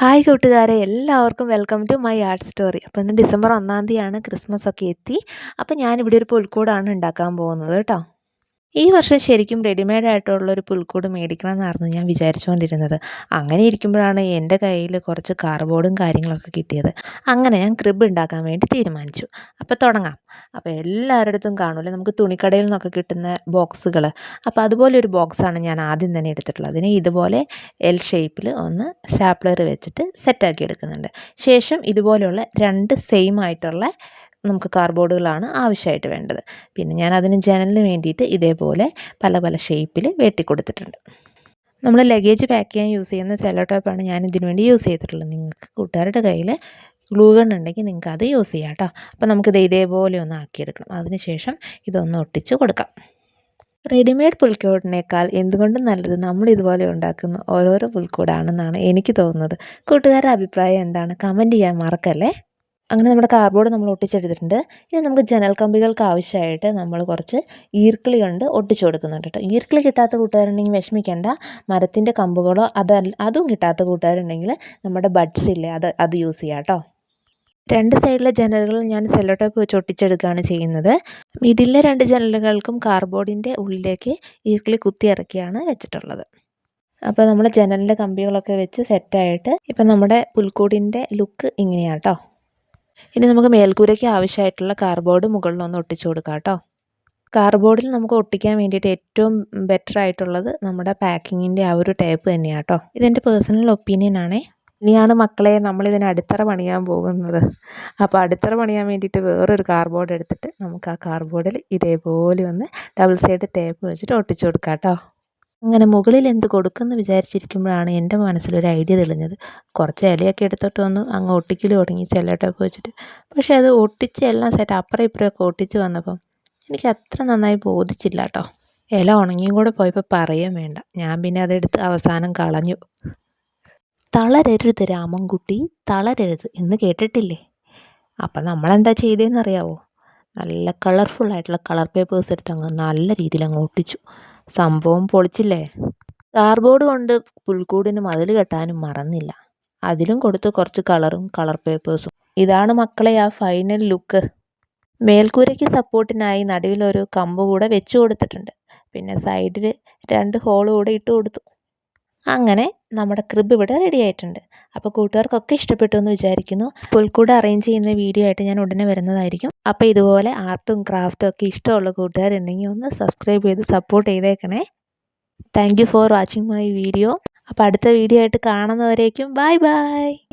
Hi കൂട്ടുകാരെ. എല്ലാവർക്കും welcome to my art story അപ്പോൾ ഇന്ന് ഡിസംബർ ഒന്നാം തീയതിയാണ് ക്രിസ്മസ് ഒക്കെ എത്തി. അപ്പോൾ ഞാനിവിടെ ഒരു പുൽക്കൂടാണ് ഉണ്ടാക്കാൻ പോകുന്നത് കേട്ടോ. ഈ വർഷം ശരിക്കും റെഡിമെയ്ഡ് ആയിട്ടുള്ള ഒരു പുൽക്കൂട് മേടിക്കണം എന്നായിരുന്നു ഞാൻ വിചാരിച്ചുകൊണ്ടിരുന്നത്. അങ്ങനെ ഇരിക്കുമ്പോഴാണ് എന്റെ കയ്യിൽ കുറച്ച് കാർബോർഡും കാര്യങ്ങളൊക്കെ കിട്ടിയത്. അങ്ങനെ ഞാൻ ക്രിബ് ഉണ്ടാക്കാൻ വേണ്ടി തീരുമാനിച്ചു. അപ്പോൾ തുടങ്ങാം. അപ്പോൾ എല്ലാവരുടെ അടുത്തും കാണുമല്ലോ നമുക്ക് തുണിക്കടയിൽ നിന്നൊക്കെ കിട്ടുന്ന ബോക്സുകൾ അപ്പോൾ അതുപോലെ ഒരു ബോക്സാണ് ഞാൻ ആദ്യം തന്നെ എടുത്തിട്ടുള്ളത്. അതിനെ ഇതുപോലെ എൽ ഷേപ്പിൽ ഒന്ന് സ്റ്റാപ്ലർ വെച്ചിട്ട് സെറ്റാക്കി എടുക്കുന്നുണ്ട്. ശേഷം ഇതുപോലെയുള്ള രണ്ട് സെയിം ആയിട്ടുള്ള നമുക്ക് കാർബോർഡുകളാണ് ആവശ്യമായിട്ട് വേണ്ടത്. പിന്നെ ഞാൻ അതിന് ജനലിന് വേണ്ടിയിട്ട് ഇതേപോലെ പല പല ഷേപ്പിൽ വെട്ടി വെട്ടിക്കൊടുത്തിട്ടുണ്ട്. നമ്മൾ ലഗേജ് പാക്ക് ചെയ്യാൻ യൂസ് ചെയ്യുന്ന സെല്ലോ ടോപ്പാണ് ഞാൻ ഇതിനു വേണ്ടി യൂസ് ചെയ്തിട്ടുള്ളത്. നിങ്ങൾക്ക് കൂട്ടുകാരുടെ കയ്യിൽ ഗ്ലൂ ഗൺ ഉണ്ടെങ്കിൽ നിങ്ങൾക്ക് അത് യൂസ് ചെയ്യാം കേട്ടോ അപ്പോൾ നമുക്കിത് ഇതേപോലെ ഒന്ന് ആക്കിയെടുക്കണം. അതിനുശേഷം ഇതൊന്ന് ഒട്ടിച്ച് കൊടുക്കാം. റെഡിമെയ്ഡ് പുൽക്കൂടിനേക്കാൾ എന്തുകൊണ്ടും നല്ലത് നമ്മൾ ഇതുപോലെ ഉണ്ടാക്കുന്ന ഓരോരോ പുൽക്കൂടാണെന്നാണ് എനിക്ക് തോന്നുന്നത്. കൂട്ടുകാരുടെ അഭിപ്രായം എന്താണ്? കമന്റ് ചെയ്യാൻ മറക്കല്ലേ? അങ്ങനെ നമ്മുടെ കാർഡ്ബോർഡ് നമ്മൾ ഒട്ടിച്ചെടുത്തിട്ടുണ്ട്. ഇനി നമുക്ക് ജനൽ കമ്പികൾക്ക് ആവശ്യമായിട്ട് നമ്മൾ കുറച്ച് ഈർക്കിളി കൊണ്ട് ഒട്ടിച്ചു കൊടുക്കുന്നുണ്ട് കേട്ടോ. ഈർക്കിളി കിട്ടാത്ത കൂട്ടുകാരുണ്ടെങ്കിൽ വിഷമിക്കേണ്ട. മരത്തിന്റെ കമ്പുകളോ അത് അതും കിട്ടാത്ത കൂട്ടുകാരുണ്ടെങ്കിൽ നമ്മുടെ ബഡ്സ് ഇല്ലേ അത് അത് യൂസ് ചെയ്യാം കേട്ടോ. രണ്ട് സൈഡിലെ ജനലുകൾ ഞാൻ സെല്ലോ ടൈപ്പ് വെച്ച് ഒട്ടിച്ചെടുക്കുകയാണ് ചെയ്യുന്നത്. മിഡിലെ രണ്ട് ജനലുകൾക്കും കാർഡ്ബോർഡിന്റെ ഉള്ളിലേക്ക് ഈർക്കിളി കുത്തി ഇറക്കിയാണ് വെച്ചിട്ടുള്ളത്. അപ്പോൾ നമ്മൾ ജനലിന്റെ കമ്പികളൊക്കെ വെച്ച് സെറ്റായിട്ട് ഇപ്പം നമ്മുടെ പുൽക്കൂടിന്റെ ലുക്ക് ഇങ്ങനെയാണ് കേട്ടോ. ഇനി നമുക്ക് മേൽക്കൂരയ്ക്ക് ആവശ്യമായിട്ടുള്ള കാർബോർഡ് മുകളിലൊന്ന് ഒട്ടിച്ചു കൊടുക്കാം കേട്ടോ. കാർബോർഡിൽ നമുക്ക് ഒട്ടിക്കാൻ വേണ്ടിയിട്ട് ഏറ്റവും ബെറ്റർ ആയിട്ടുള്ളത് നമ്മുടെ പാക്കിങ്ങിന്റെ ആ ഒരു ടേപ്പ് തന്നെയാണ് കേട്ടോ. ഇതെന്റെ പേഴ്സണൽ ഒപ്പീനിയൻ ആണേ. ഇനിയാണ് മക്കളെ നമ്മളിതിന് അടിത്തറ പണിയാൻ പോകുന്നത്. അപ്പോൾ അടിത്തറ പണിയാൻ വേണ്ടിയിട്ട് വേറൊരു കാർബോർഡ് എടുത്തിട്ട് നമുക്ക് ആ കാർബോർഡിൽ ഇതേപോലെ ഒന്ന് ഡബിൾ സൈഡ് ടേപ്പ് വെച്ചിട്ട് ഒട്ടിച്ചു കൊടുക്കാം കേട്ടോ. അങ്ങനെ മുകളിൽ എന്ത് കൊടുക്കുമെന്ന് വിചാരിച്ചിരിക്കുമ്പോഴാണ് എന്റെ മനസ്സിലൊരു ഐഡിയ തെളിഞ്ഞത്. കുറച്ച് ഇലയൊക്കെ എടുത്തിട്ട് വന്നു. അങ്ങ് ഒട്ടിക്കൽ തുടങ്ങി സെല്ലോ വെച്ചിട്ട്. പക്ഷേ അത് ഒട്ടിച്ച് എല്ലാം സെറ്റ് അപ്പുറം ഇപ്പുറമൊക്കെ ഒട്ടിച്ച് വന്നപ്പം എനിക്ക് അത്ര നന്നായി ബോധിച്ചില്ല കേട്ടോ. ഇല ഉണങ്ങിയും കൂടെ പോയപ്പോൾ പറയാൻ വേണ്ട. ഞാൻ പിന്നെ അതെടുത്ത് അവസാനം കളഞ്ഞു. തളരരുത് രാമൻകുട്ടി തളരരുത്. എന്ന് കേട്ടിട്ടില്ലേ? അപ്പം നമ്മളെന്താ ചെയ്തതെന്നറിയാവോ നല്ല കളർഫുൾ ആയിട്ടുള്ള കളർ പേപ്പേഴ്സ് എടുത്ത് അങ്ങ് നല്ല രീതിയിൽ അങ്ങ് ഒട്ടിച്ചു. സംഭവം പൊളിച്ചില്ലേ? കാർബോർഡ് കൊണ്ട് പുൽക്കൂടിന് മതിൽ കെട്ടാനും മറന്നില്ല. അതിലും കൊടുത്ത് കുറച്ച് കളറും കളർ പേപ്പേഴ്സും ഇതാണ് മക്കളെ ആ ഫൈനൽ ലുക്ക് മേൽക്കൂരയ്ക്ക് സപ്പോർട്ടിനായി നടുവിലൊരു കമ്പ് കൂടെ വെച്ചു കൊടുത്തിട്ടുണ്ട്. പിന്നെ സൈഡിൽ രണ്ട് ഹോൾ കൂടെ ഇട്ട് കൊടുത്തു. അങ്ങനെ നമ്മുടെ ക്രിബ് ഇവിടെ റെഡി ആയിട്ടുണ്ട്. അപ്പോൾ കൂട്ടുകാർക്കൊക്കെ ഇഷ്ടപ്പെട്ടു എന്ന് വിചാരിക്കുന്നു. പുൽക്കൂട് അറേഞ്ച് ചെയ്യുന്ന വീഡിയോ ആയിട്ട് ഞാൻ ഉടനെ വരുന്നതായിരിക്കും. അപ്പോൾ ഇതുപോലെ ആർട്ടും ക്രാഫ്റ്റും ഒക്കെ ഇഷ്ടമുള്ള കൂട്ടുകാരുണ്ടെങ്കിൽ ഒന്ന് സബ്സ്ക്രൈബ് ചെയ്ത് സപ്പോർട്ട് ചെയ്തേക്കണേ. Thank for watching my video അപ്പോൾ അടുത്ത വീഡിയോ ആയിട്ട് കാണുന്നവരേക്കും ബൈ ബൈ